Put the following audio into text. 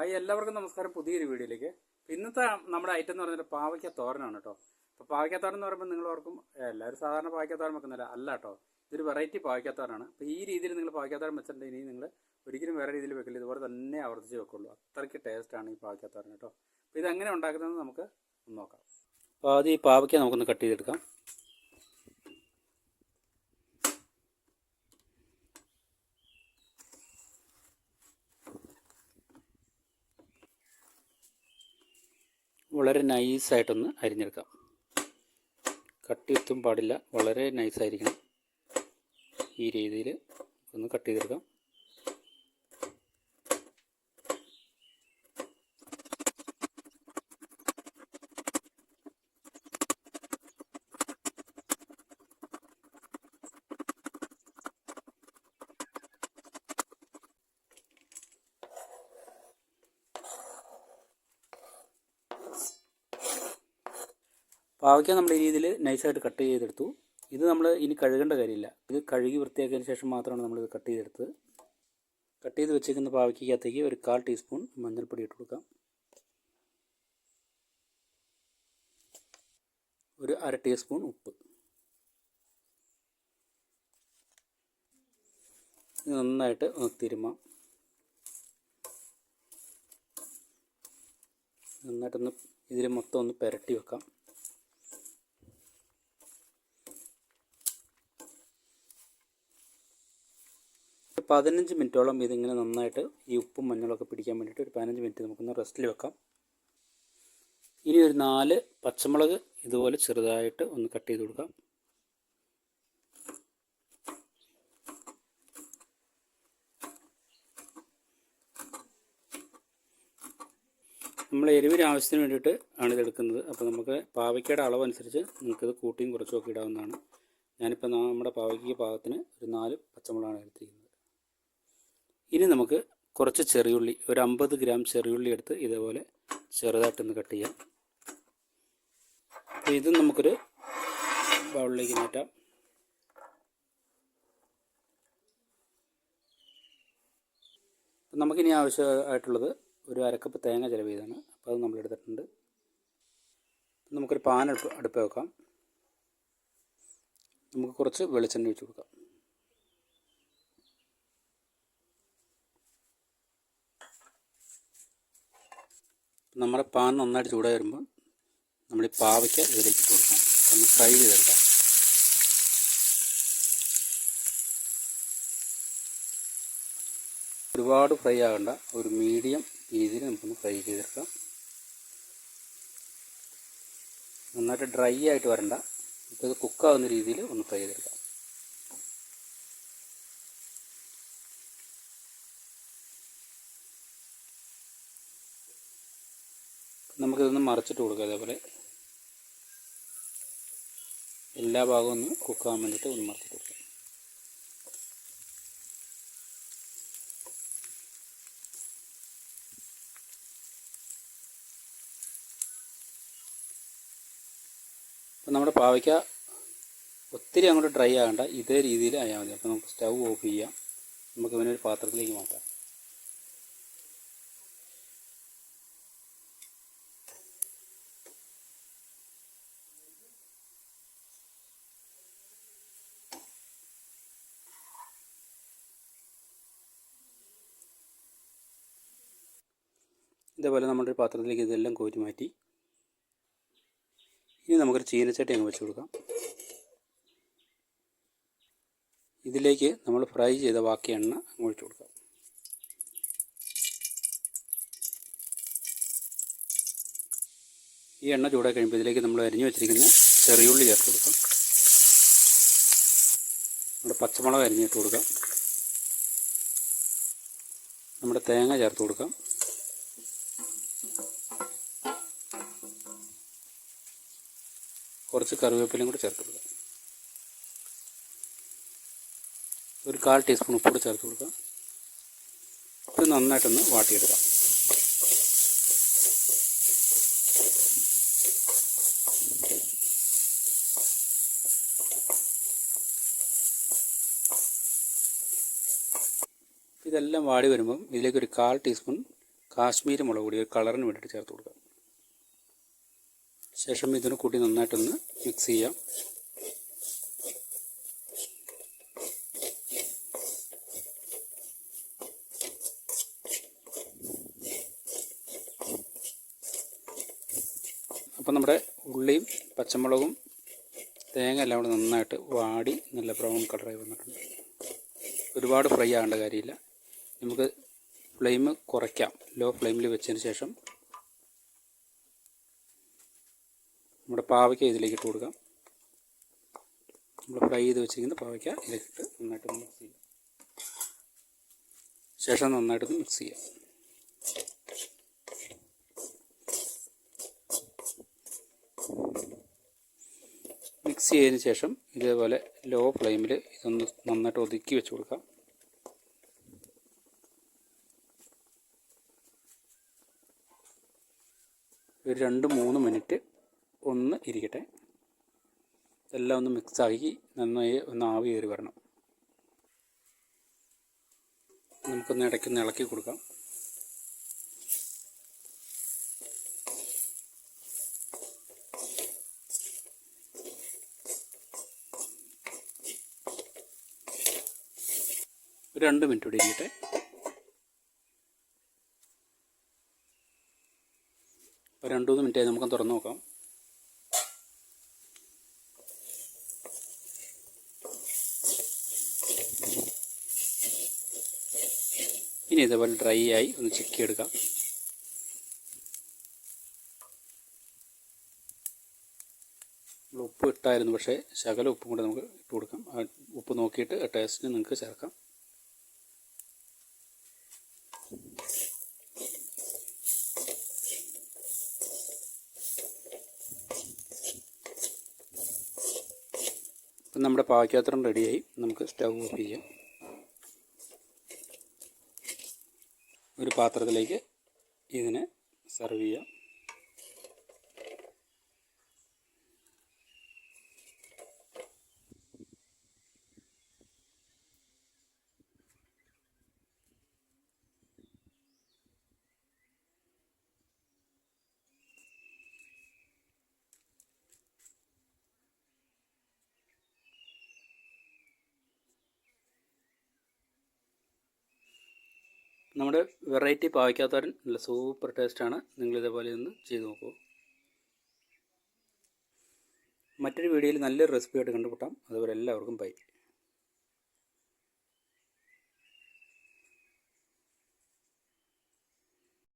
Hi എല്ലാവർക്കും നമസ്കാരം. പുതിയൊരു വീഡിയോയിലേക്ക്. ഇന്നത്തെ നമ്മുടെ ഐറ്റം എന്ന് പറഞ്ഞാൽ പാവയ്ക്ക തോരനാണ് കേട്ടോ. അപ്പോൾ പാവയ്ക്ക തോരൻ എന്ന് പറയുമ്പോൾ നിങ്ങൾ ഓർക്കും എല്ലാവരും സാധാരണ പാവയ്ക്ക തോരൻ വെക്കുന്നില്ല അല്ല കേട്ടോ. ഇതൊരു വെറൈറ്റി പാവയ്ക്ക തോരനാണ് അപ്പോൾ ഈ രീതിയിൽ നിങ്ങൾ പാവയ്ക്ക തോരൻ വെച്ചിട്ടുണ്ടെങ്കിൽ ഇനി നിങ്ങൾ ഒരിക്കലും വേറെ രീതിയിൽ വെക്കില്ല. ഇതുപോലെ തന്നെ ആവർത്തിച്ച് വെക്കുള്ളൂ. അത്രയ്ക്ക് ടേസ്റ്റാണ് ഈ പാവയ്ക്ക തോരൻ കേട്ടോ. അപ്പോൾ ഇതെങ്ങനെ ഉണ്ടാക്കുന്നതെന്ന് നമുക്ക് നോക്കാം. അപ്പോൾ ആദ്യം ഈ പാവയ്ക്ക നമുക്കൊന്ന് കട്ട് ചെയ്തെടുക്കാം. വളരെ നൈസായിട്ടൊന്ന് അരിഞ്ഞെടുക്കാം. കട്ടിയെത്തും പാടില്ല. വളരെ നൈസായിരിക്കണം. ഈ രീതിയിൽ ഒന്ന് കട്ട് ചെയ്തെടുക്കാം. പാവയ്ക്ക നമ്മൾ ഈ രീതിയിൽ നൈസായിട്ട് കട്ട് ചെയ്തെടുത്തു. ഇത് നമ്മൾ ഇനി കഴുകേണ്ട കാര്യമില്ല. ഇത് കഴുകി വൃത്തിയാക്കിയതിന് ശേഷം മാത്രമാണ് നമ്മളിത് കട്ട് ചെയ്തെടുത്തത്. കട്ട് ചെയ്ത് വെച്ചേക്കുന്ന പാവയ്ക്കകത്തേക്ക് ഒരു കാൽ ടീസ്പൂൺ മഞ്ഞൾപ്പൊടി ഇട്ട് കൊടുക്കാം. ഒരു അര ടീസ്പൂൺ ഉപ്പ്. നന്നായിട്ട് തിരുമാം. നന്നായിട്ടൊന്ന് ഇതിൽ മൊത്തം ഒന്ന് പുരട്ടി വെക്കാം. പതിനഞ്ച് മിനിറ്റോളം ഇതിങ്ങനെ നന്നായിട്ട് ഈ ഉപ്പും മഞ്ഞളൊക്കെ പിടിക്കാൻ വേണ്ടിയിട്ട് ഒരു പതിനഞ്ച് മിനിറ്റ് നമുക്കൊന്ന് റെസ്റ്റിൽ വെക്കാം. ഇനി ഒരു നാല് പച്ചമുളക് ഇതുപോലെ ചെറുതായിട്ട് ഒന്ന് കട്ട് ചെയ്ത് കൊടുക്കാം. നമ്മൾ എരിവിന് ആവശ്യത്തിന് വേണ്ടിയിട്ട് ആണ് ഇത് എടുക്കുന്നത്. അപ്പോൾ നമുക്ക് പാവയ്ക്കയുടെ അളവനുസരിച്ച് നിങ്ങൾക്കിത് കൂട്ടിയും കുറച്ചും ഒക്കെ ഇടാവുന്നതാണ്. ഞാനിപ്പോൾ നമ്മുടെ പാവയ്ക്ക് പാകത്തിന് ഒരു നാല് പച്ചമുളകാണ് എടുത്തിരിക്കുന്നത്. ഇനി നമുക്ക് കുറച്ച് ചെറിയുള്ളി ഒരു അമ്പത് ഗ്രാം ചെറിയുള്ളി എടുത്ത് ഇതേപോലെ ചെറുതായിട്ടൊന്ന് കട്ട് ചെയ്യാം. അപ്പോൾ ഇതും നമുക്കൊരു ബൗളിലേക്ക് മാറ്റാം. നമുക്കിനി ആവശ്യമായിട്ടുള്ളത് ഒരു അരക്കപ്പ് തേങ്ങ ചിലവ് ചെയ്താണ്. അപ്പോൾ അത് നമ്മൾ എടുത്തിട്ടുണ്ട്. നമുക്കൊരു പാൻ അടുപ്പ് അടുപ്പ് വെക്കാം. നമുക്ക് കുറച്ച് വെളിച്ചെണ്ണ ഒഴിച്ച് കൊടുക്കാം. നമ്മുടെ പാൻ നന്നായിട്ട് ചൂടായി വരുമ്പോൾ നമ്മൾ ഈ പാവയ്ക്ക ഇതിലേക്ക് ഇട്ട് കൊടുക്കാം. ഒന്ന് ഫ്രൈ ചെയ്തെടുക്കാം. ഒരുപാട് ഫ്രൈ ആകണ്ട. ഒരു മീഡിയം രീതിയിൽ നമുക്കൊന്ന് ഫ്രൈ ചെയ്തെടുക്കാം. നന്നായിട്ട് ഡ്രൈ ആയിട്ട് വരണ്ട. ഇപ്പോൾ ഇത് കുക്കാവുന്ന രീതിയിൽ ഒന്ന് ഫ്രൈ ചെയ്തെടുക്കാം. നമുക്കിതൊന്ന് മറിച്ചിട്ട് കൊടുക്കുക അതേപോലെ. എല്ലാ ഭാഗവും ഒന്ന് കുക്കാൻ വേണ്ടിയിട്ട് ഒന്ന് മറിച്ചിട്ട് കൊടുക്കുക അപ്പം നമ്മുടെ പാവയ്ക്ക ഒത്തിരി അങ്ങോട്ട് ഡ്രൈ ആകണ്ട ഇതേ രീതിയിൽ ആയാൽ മതി. അപ്പോൾ നമുക്ക് സ്റ്റൗ ഓഫ് ചെയ്യാം. നമുക്ക് ഇവനൊരു പാത്രത്തിലേക്ക് മാറ്റാം. ഇതേപോലെ നമ്മുടെ പാത്രത്തിലേക്ക് ഇതെല്ലാം കോരി മാറ്റി. ഇനി നമുക്കൊരു ചീനച്ചട്ടി അങ്ങ് വെച്ച് കൊടുക്കാം. ഇതിലേക്ക് നമ്മൾ ഫ്രൈ ചെയ്ത ബാക്കി എണ്ണ അങ്ങ് ഒഴിച്ച് കൊടുക്കാം. ഈ എണ്ണ ചൂടായി കഴിയുമ്പോൾ ഇതിലേക്ക് നമ്മൾ അരിഞ്ഞു വെച്ചിരിക്കുന്ന ചെറിയുള്ളി ചേർത്ത് കൊടുക്കാം. നമ്മുടെ പച്ചമുളക് അരിഞ്ഞിട്ട് കൊടുക്കാം. നമ്മുടെ തേങ്ങ ചേർത്ത് കൊടുക്കാം. കുറച്ച് കറിവേപ്പിലയും കൂടി ചേർത്ത് കൊടുക്കാം. ഒരു കാൽ ടീസ്പൂൺ ഉപ്പ് കൂടി ചേർത്ത് കൊടുക്കാം. ഇത് നന്നായിട്ടൊന്ന് വാട്ടിയെടുക്കാം. ഇതെല്ലാം വാടി വരുമ്പം ഇതിലേക്ക് ഒരു കാൽ ടീസ്പൂൺ കാശ്മീരി മുളക് പൊടി ഒരു കളറിന് വേണ്ടിയിട്ട് ചേർത്ത് കൊടുക്കാം. ശേഷം ഇതിന് കൂട്ടി നന്നായിട്ടൊന്ന് മിക്സ് ചെയ്യാം. അപ്പം നമ്മുടെ ഉള്ളിയും പച്ചമുളകും തേങ്ങ എല്ലാം കൂടെ നന്നായിട്ട് വാടി നല്ല ബ്രൗൺ കളറായി വന്നിട്ടുണ്ട്. ഒരുപാട് ഫ്രൈ ആകേണ്ട കാര്യമില്ല. നമുക്ക് ഫ്ലെയിം കുറയ്ക്കാം. ലോ ഫ്ലെയിമിൽ വെച്ചതിന് ശേഷം നമ്മുടെ പാവയ്ക്ക ഇതിലേക്ക് ഇട്ട് കൊടുക്കാം. നമ്മൾ ഫ്രൈ ചെയ്ത് വെച്ചിരിക്കുന്ന പാവയ്ക്ക ഇതിലേക്ക് ഇട്ട് നന്നായിട്ട് മിക്സ് ചെയ്യാം. ശേഷം നന്നായിട്ടൊന്ന് മിക്സ് ചെയ്യാം. മിക്സ് ചെയ്തതിന് ശേഷം ഇതേപോലെ ലോ ഫ്ലെയിമിൽ ഇതൊന്ന് നന്നായിട്ട് ഒതുക്കി വെച്ച് കൊടുക്കാം. ഒരു രണ്ട് മൂന്ന് മിനിറ്റ് ഒന്ന് ഇരിക്കട്ടെ. എല്ലാം ഒന്ന് മിക്സാക്കി നന്നായി ഒന്ന് ആവി കയറി വരണം. നമുക്കൊന്ന് ഇടയ്ക്കൊന്ന് ഇളക്കി കൊടുക്കാം. രണ്ട് മിനിറ്റ് കൂടി ഇരിക്കട്ടെ. രണ്ട് മൂന്ന് മിനിറ്റായി നമുക്ക് തുറന്ന് നോക്കാം. ഇനി ഇതേപോലെ ഡ്രൈ ആയി ഒന്ന് ചെക്ക് എടുക്കാം ഉപ്പ് ഇട്ടായിരുന്നു പക്ഷേ ശകല ഉപ്പും കൂടെ നമുക്ക് ഇട്ട് കൊടുക്കാം. ആ ഉപ്പ് നോക്കിയിട്ട് ടേസ്റ്റിന് നിങ്ങൾക്ക് ചേർക്കാം. ഇപ്പം നമ്മുടെ പാവയ്ക്കാത്രം റെഡിയായി നമുക്ക് സ്റ്റൗ ഓഫ് ചെയ്യാം. ഒരു പാത്രത്തിലേക്ക് ഇതിനെ സെർവ് ചെയ്യാം. നമ്മുടെ വെറൈറ്റി പാവയ്ക്കാത്തവരൻ നല്ല സൂപ്പർ ടേസ്റ്റാണ്. നിങ്ങൾ ഇതേപോലെ ഒന്ന് ചെയ്ത് നോക്കൂ. മറ്റൊരു വീഡിയോയിൽ നല്ലൊരു റെസിപ്പി ആയിട്ട് കണ്ടുമുട്ടാം. അതുപോലെ എല്ലാവർക്കും ബൈ.